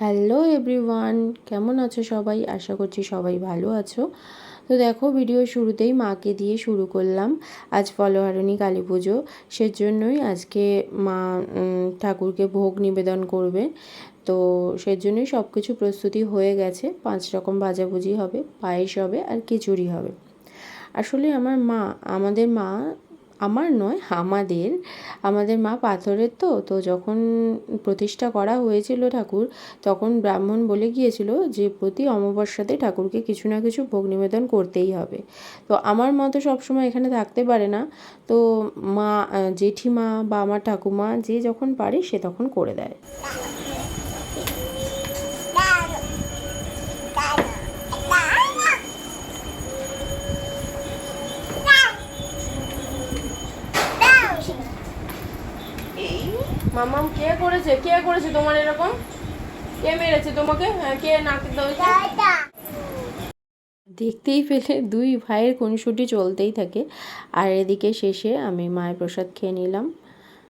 Hello everyone, কেমন আছো সবাই? আশা করছি সবাই ভালো আছো। তো দেখো, ভিডিও শুরুতেই মাকে দিয়ে শুরু করলাম। আজ ফলোহারণী কালী পুজো, সেজন্যই আজকে মা ঠাকুরকে ভোগ নিবেদন করবে। তো সেজন্যই সব কিছু প্রস্তুতি হয়ে গেছে। পাঁচ রকম ভাজাভুজি হবে, পায়েস হবে আর খিচুড়ি হবে। আসলে আমার মা, আমাদের মা আমার নয়, আমাদের। আমাদের মা পাথরের তো তো যখন প্রতিষ্ঠা করা হয়েছিল ঠাকুর, তখন ব্রাহ্মণ বলে গিয়েছিল যে, প্রতি অমাবস্যাতে ঠাকুরকে কিছু না কিছু ভোগ নিবেদন করতেই হবে। তো আমার মা তো সবসময় এখানে থাকতে পারে না। তো মা জেঠিমা বা আমার ঠাকুমা যে যখন পারে, সে তখন করে দেয়। মামাম কে করেছে? কে করেছে তোমার এরকম? কে মেরেছে তোমাকে? হ্যাঁ, কে নাকে দেখতেই পেলে দুই ভাইয়ের খুনসুটি চলতেই থাকে। আর এদিকে শেষে আমি মায়ের প্রসাদ খেয়ে নিলাম।